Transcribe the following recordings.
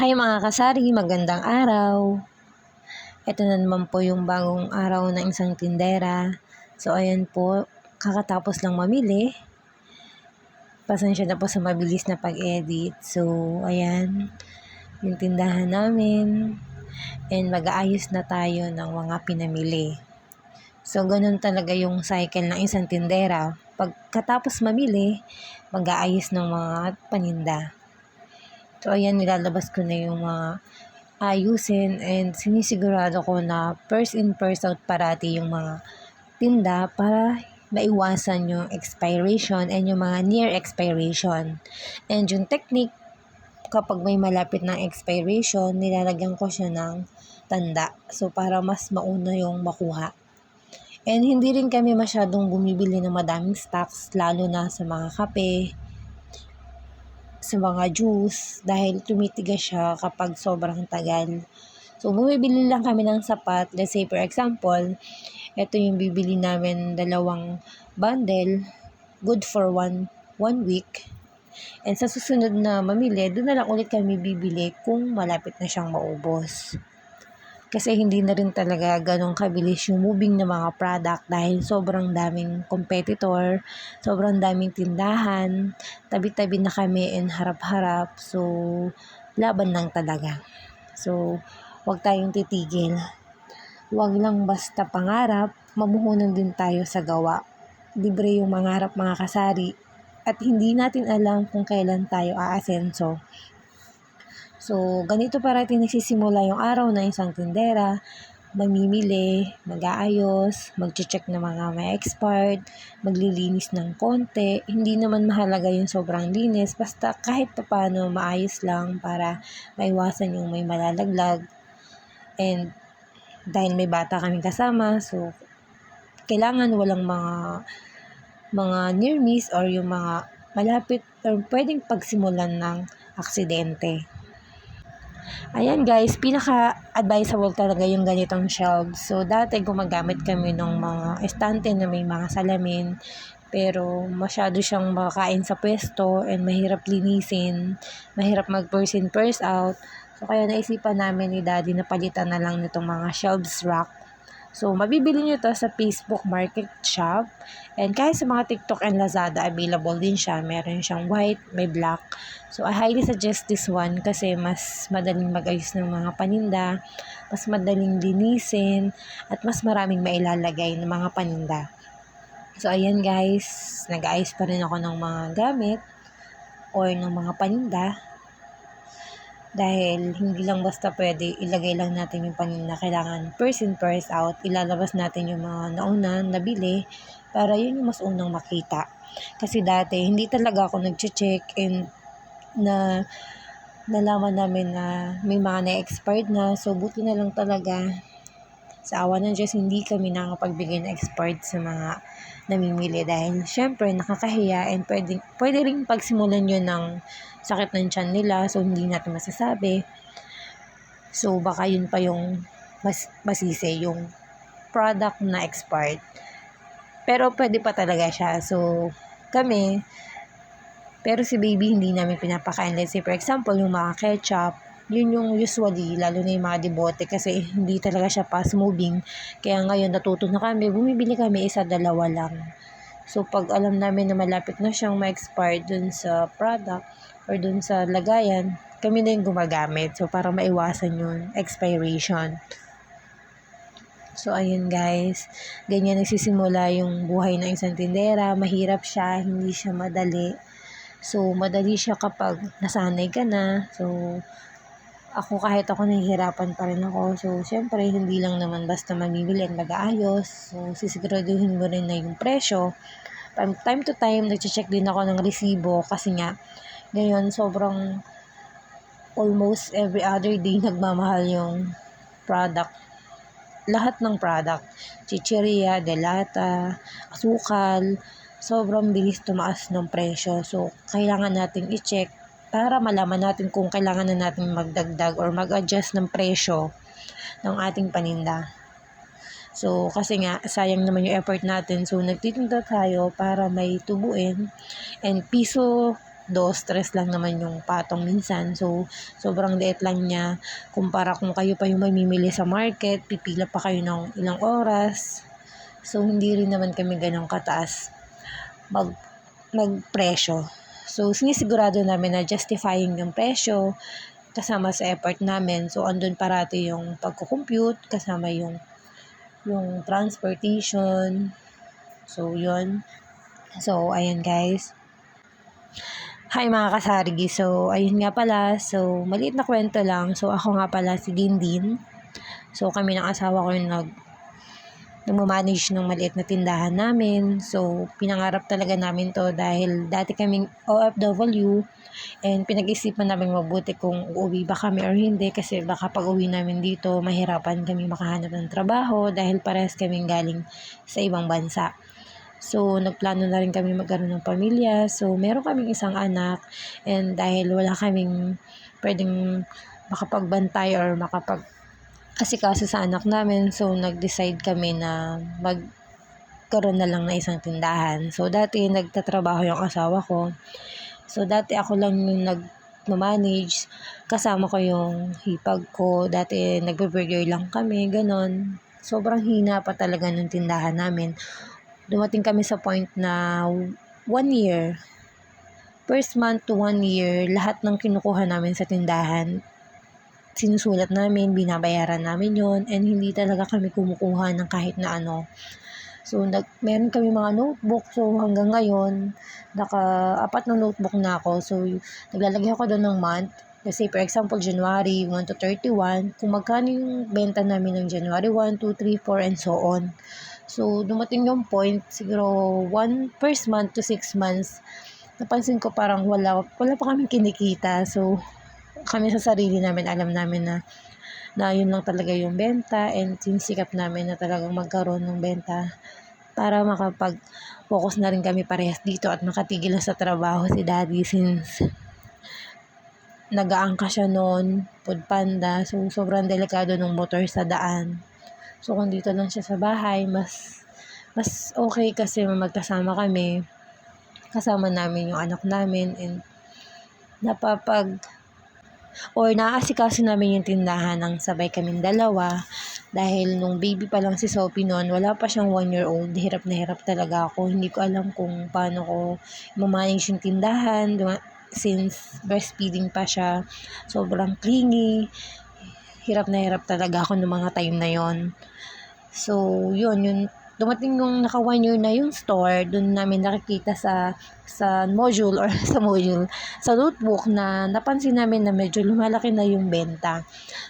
Hi mga kasari, magandang araw. Ito na naman po yung bagong araw ng isang tindera. So ayan po, kakatapos lang mamili. Pasensya na po sa mabilis na pag-edit. So ayan, yung tindahan namin. And mag-aayos na tayo ng mga pinamili. So ganun talaga yung cycle ng isang tindera. Pagkatapos mamili, mag-aayos ng mga paninda. So, ayan, nilalabas ko na yung mga ayusin and sinisigurado ko na first in, first out parati yung mga tinda para maiwasan yung expiration and yung mga near expiration. And yung technique, kapag may malapit ng expiration, nilalagyan ko siya ng tanda. So, para mas mauna yung makuha. And hindi rin kami masyadong bumibili ng madaming stocks, lalo na sa mga kape, sa mga juice dahil tumitigas siya kapag sobrang tagal. So, bumibili lang kami ng sapat. Let's say, for example, ito yung bibili namin dalawang bundle, good for one, one week. And sa susunod na mamili, doon na lang ulit kami bibili kung malapit na siyang maubos. Kasi hindi na rin talaga ganong kabilis yung moving ng mga product dahil sobrang daming competitor, sobrang daming tindahan, tabi-tabi na kami and harap-harap. So, laban lang talaga. So, wag tayong titigil. Wag lang basta pangarap, mamuhunan din tayo sa gawa. Libre yung mangarap mga kasari at hindi natin alam kung kailan tayo aasenso. So, ganito parating nagsisimula yung araw ng isang tindera. Mamimili, mag-aayos, mag-check ng mga may expired, maglilinis ng konti. Hindi naman mahalaga yung sobrang linis, basta kahit paano maayos lang para maiwasan yung may malalaglag. And dahil may bata kami kasama, so kailangan walang mga mga near miss or yung mga malapit or pwedeng pagsimulan ng aksidente. Ayan guys, pinaka-advisable talaga yung ganitong shelves. So dati gumagamit kami ng mga estante na may mga salamin pero masyado siyang makakain sa pwesto and mahirap linisin, mahirap mag-purse in, purse out. So kaya naisipan namin ni daddy na palitan na lang nitong mga shelves rack So, mabibili nyo to sa Facebook Market Shop. And kahit sa mga TikTok and Lazada, available din siya. Meron siyang white, may black. So, I highly suggest this one kasi mas madaling mag-ayos ng mga paninda, mas madaling linisin, at mas maraming mailalagay ng mga paninda. So, ayan guys, nag-ayos pa rin ako ng mga gamit or ng mga paninda dahil hindi lang basta pwede ilagay lang natin yung panin na kailangan first in first out. Ilalabas natin yung mga nauna nabili para yun yung mas unang makita. Kasi dati hindi talaga ako nag-check and na nalaman namin na may mga na-expired na. So buti na lang talaga sa awa ng Diyos hindi kami nakapagbigay na expired sa mga namimili dahil syempre nakakahiya and pwede, pwede rin pagsimulan yun ng sakit ng tiyan nila so hindi natin masasabi. So baka yun pa yung mas, masisi yung product na expired. Pero pwede pa talaga siya. So kami, pero si baby hindi namin pinapakain. Let's say for example, yung mga ketchup, yun yung usually, lalo na yung mga debote kasi hindi talaga siya fast moving. Kaya ngayon natuto na kami, bumibili kami isa, dalawa lang. So pag alam namin na malapit na siyang ma-expire dun sa product, or dun sa lagayan, kami na yung gumagamit. So, para maiwasan yung expiration. So, ayun guys. Ganyan nagsisimula yung buhay ng isang tindera. Mahirap siya, hindi siya madali. So, madali siya kapag nasanay ka na. So, ako kahit ako nahihirapan pa rin ako. So, syempre, hindi lang naman basta mamimili at mag-aayos. So, sisiguraduhin mo rin na yung presyo. From time to time, nag-check din ako ng resibo kasi nga, ngayon, sobrang almost every other day nagmamahal yung product. Lahat ng product. Chicheria, delata, asukal, sobrang bilis tumaas ng presyo. So, kailangan natin i-check para malaman natin kung kailangan na natin magdagdag or mag-adjust ng presyo ng ating paninda. So, kasi nga, sayang naman yung effort natin. So, nagtitinda tayo para may tubuin. And piso dos, tres lang naman yung patong minsan. So, sobrang liit lang niya. Kumpara kung kayo pa yung mamimili sa market, pipila pa kayo ng ilang oras. So, hindi rin naman kami ganun kataas mag, magpresyo. So, sinisigurado namin na justifying yung presyo kasama sa effort namin. So, andun parati yung pagko-compute, kasama yung yung transportation. So, yun. So, ayun guys. Hi mga kasargi. So, ayun nga pala. So, maliit na kwento lang. So, ako nga pala si Dindin. So, kami ng asawa ko yung nag nagmamanage ng maliit na tindahan namin. So, pinangarap talaga namin to dahil dati kaming OFW and pinag-isipan namin mabuti kung uuwi ba kami or hindi kasi baka pag uwi namin dito, mahirapan kami makahanap ng trabaho dahil parehas kaming galing sa ibang bansa. So, nagplano na rin kami magkaroon ng pamilya. So, meron kaming isang anak and dahil wala kaming pwedeng makapagbantay or makapag asikaso sa anak namin. So, nag-decide kami na magkaroon na lang na isang tindahan. So, dati nagtatrabaho yung asawa ko. So, dati ako lang yung nag-manage. Kasama ko yung hipag ko. Dati nagbe-burger lang kami, ganon. Sobrang hina pa talaga ng tindahan namin dumating kami sa point na one year, first month to one year, lahat ng kinukuha namin sa tindahan, sinusulat namin, binabayaran namin yon and hindi talaga kami kumukuha ng kahit na ano. So, nag, meron kami mga notebook. So, hanggang ngayon, naka-apat na notebook na ako. So, naglalagay ako doon ng month. Kasi, for example, January 1 to 31, kung magkano yung benta namin ng January 1, 2, 3, 4, and so on. So, dumating yung point, siguro one first month to six months, napansin ko parang wala, wala pa kami kinikita. So, kami sa sarili namin, alam namin na na yun lang talaga yung benta and sinisikap namin na talagang magkaroon ng benta para makapag-focus na rin kami parehas dito at makatigil sa trabaho si daddy since nag-aangka siya noon, food panda, so sobrang delikado ng motor sa daan. So, kung dito lang siya sa bahay, mas, mas okay kasi magkasama kami. Kasama namin yung anak namin and napapag or naaasikaso namin yung tindahan ng sabay kaming dalawa dahil nung baby pa lang si Sophie noon, wala pa siyang one year old, hirap na hirap talaga ako. Hindi ko alam kung paano ko mamanage yung tindahan since breastfeeding pa siya. Sobrang clingy. Hirap na hirap talaga ako ng mga time na yon So, yun, yun, dumating yung naka one year na yung store, dun namin nakikita sa sa module or sa module, sa notebook na napansin namin na medyo lumalaki na yung benta.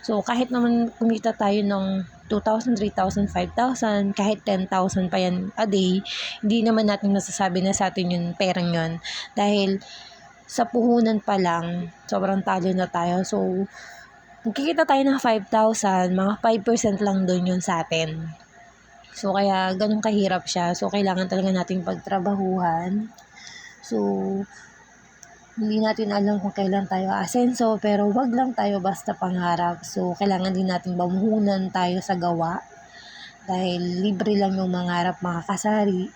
So, kahit naman kumita tayo ng 2,000, 3,000, 5,000, kahit 10,000 pa yan a day, hindi naman natin masasabi na sa atin yung perang yun. Dahil sa puhunan pa lang, sobrang talo na tayo. So, kung kikita tayo ng 5,000, mga 5% lang doon yun sa atin. So, kaya ganun kahirap siya. So, kailangan talaga nating pagtrabahuhan. So, hindi natin alam kung kailan tayo asenso, pero wag lang tayo basta pangarap. So, kailangan din natin bamuhunan tayo sa gawa. Dahil libre lang yung mangarap makakasari.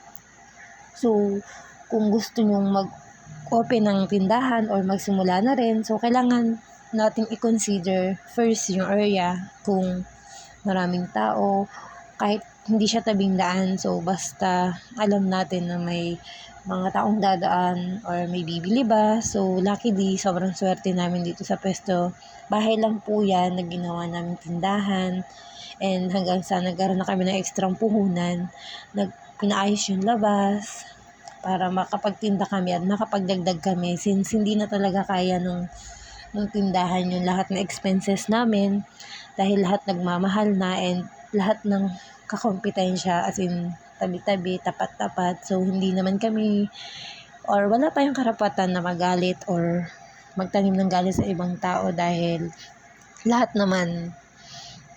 So, kung gusto nyong mag-open ng tindahan or magsimula na rin, so kailangan nating i-consider first yung area kung maraming tao kahit hindi siya tabing daan. So basta alam natin na may mga taong dadaan or may bibili ba. So luckily sobrang swerte namin dito sa pwesto. Bahay lang po yan na ginawa namin tindahan. And hanggang sa nagkaroon na kami ng ekstrang puhunan nag pinaayos yung labas para makapagtinda kami at makapagdagdag kami since hindi na talaga kaya nung ng tindahan yung lahat ng expenses namin dahil lahat nagmamahal na and lahat ng kakompetensya as in tabi-tabi, tapat-tapat. So, hindi naman kami or wala pa yung karapatan na magalit or magtanim ng galit sa ibang tao dahil lahat naman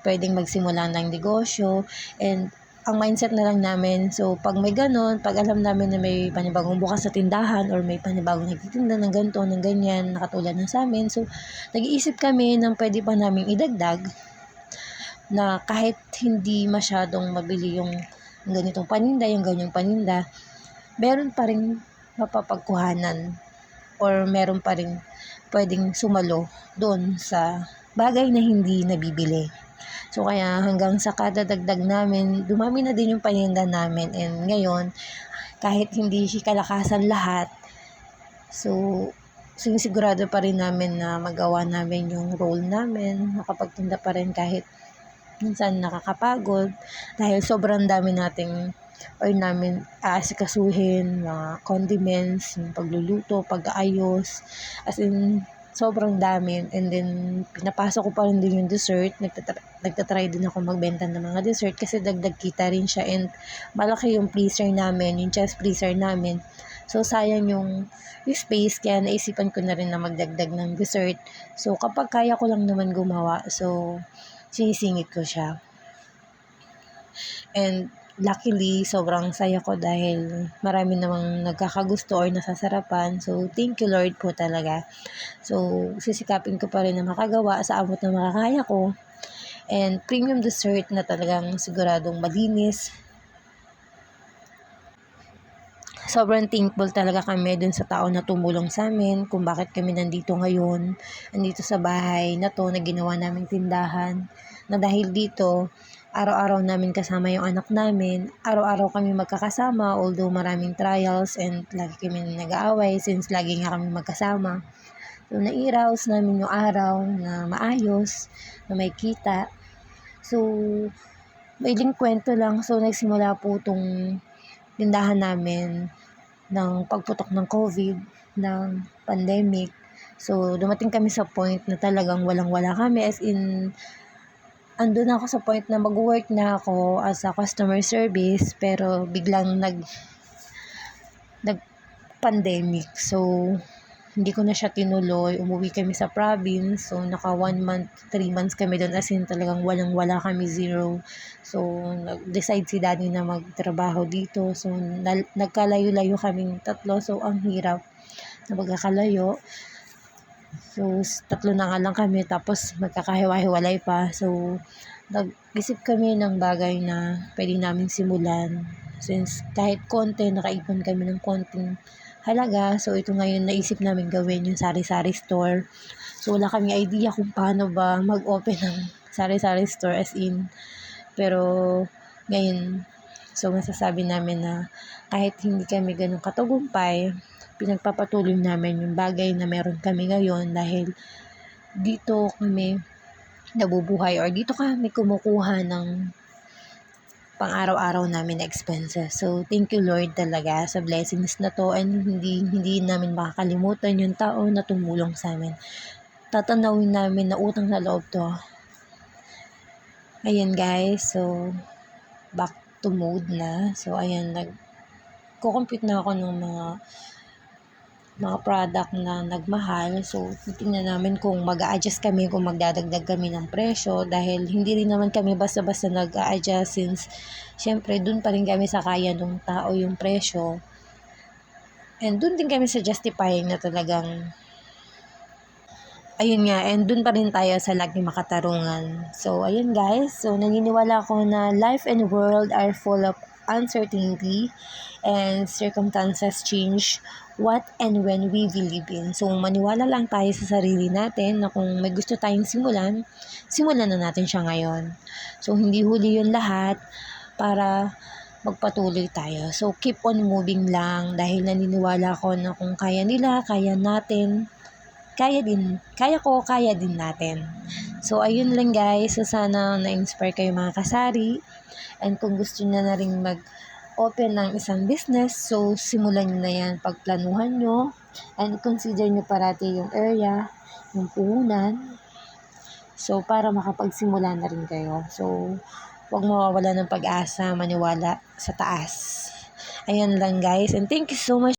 pwedeng magsimula ng negosyo and ang mindset na lang namin. So, pag may ganun, pag alam namin na may panibagong bukas sa tindahan or may panibagong nagtitinda ng ganito, ng ganyan, nakatulad ng sa amin. So, nag-iisip kami ng pwede pa namin idagdag na kahit hindi masyadong mabili yung ganitong paninda, yung ganyang paninda, meron pa rin mapapagkuhanan or meron pa rin pwedeng sumalo doon sa bagay na hindi nabibili. So kaya hanggang sa kada dagdag namin, dumami na din yung paninda namin and ngayon kahit hindi kalakasan lahat, so sinisigurado pa rin namin na magawa namin yung role namin, makapagtinda pa rin kahit minsan nakakapagod dahil sobrang dami nating or namin aasikasuhin, mga condiments, yung pagluluto, pag-aayos, as in sobrang dami. And then pinapasok ko pa rin din yung dessert. Nagtatry, nagtatry din ako magbenta ng mga dessert kasi dagdag kita rin siya. And malaki yung freezer namin yung chest freezer namin. So sayang yung, yung space. Kaya naisipan ko na rin na magdagdag ng dessert. So kapag kaya ko lang naman gumawa. So sinisingit ko siya and luckily, sobrang saya ko dahil marami namang nagkakagusto or nasasarapan. So, thank you Lord po talaga. So, sisikapin ko pa rin na makagawa sa abot ng makakaya ko. And premium dessert na talagang siguradong malinis. Sobrang thankful talaga kami dun sa tao na tumulong sa amin kung bakit kami nandito ngayon. Nandito sa bahay na to na ginawa naming tindahan. Na dahil dito, araw-araw namin kasama yung anak namin. Araw-araw kami magkakasama although maraming trials and lagi kami nag-aaway since lagi nga kami magkasama. So, nairaos namin yung araw na maayos, na may kita. So, mailing kwento lang. So, nagsimula po itong tindahan namin ng pagputok ng COVID, ng pandemic. So, dumating kami sa point na talagang walang-wala kami as in andun ako sa point na mag-work na ako as a customer service pero biglang nag nag pandemic so hindi ko na siya tinuloy. Umuwi kami sa province. So naka one month three months kami doon. As in talagang walang wala kami zero. So nag-decide si daddy na magtrabaho dito. So na, nagkalayo-layo kaming tatlo. So ang hirap na magkakalayo. So, tatlo na nga lang kami. Tapos magkakahiwa-hiwalay pa. So, nag-isip kami ng bagay na pwede namin simulan. Since kahit konti, nakaipon kami ng konting halaga. So, ito ngayon naisip namin gawin yung sari-sari store. So, wala kami idea kung paano ba mag-open ng sari-sari store as in. Pero, ngayon, so masasabi namin na kahit hindi kami ganun katagumpay, pinagpapatuloy namin yung bagay na meron kami ngayon dahil dito kami nabubuhay or dito kami kumukuha ng pang araw-araw namin na expenses. So, thank you Lord talaga sa blessings na to and hindi, hindi namin makakalimutan yung tao na tumulong sa amin. Tatanawin namin na utang na loob to. Ayan guys, so back to mode na. So, ayan, nag kukompute na ako ng mga mga product na nagmahal. So, titingnan namin kung mag adjust kami, kung magdadagdag kami ng presyo dahil hindi rin naman kami basta-basta nag-a-adjust since syempre dun pa rin kami sa kaya ng tao yung presyo. And dun din kami sa justifying na talagang ayun nga, and dun pa rin tayo sa lagi makatarungan. So, ayun guys. So, naniniwala ako na life and world are full of uncertainty and circumstances change what and when we believe in. So, maniwala lang tayo sa sarili natin na kung may gusto tayong simulan, simulan na natin siya ngayon. So, hindi huli yun lahat para magpatuloy tayo. So, keep on moving lang dahil naniniwala ko na kung kaya nila, kaya natin, kaya din, kaya ko, kaya din natin. So, ayun lang guys. So, sana na-inspire kayo mga kasari. And kung gusto niya na rin mag- open ng isang business, so simulan nyo na yan, pagplanuhan nyo, and consider nyo parati yung area, yung puhunan, so para makapagsimula na rin kayo. So, huwag mawawala ng pag-asa, maniwala sa taas. Ayan lang guys, and thank you so much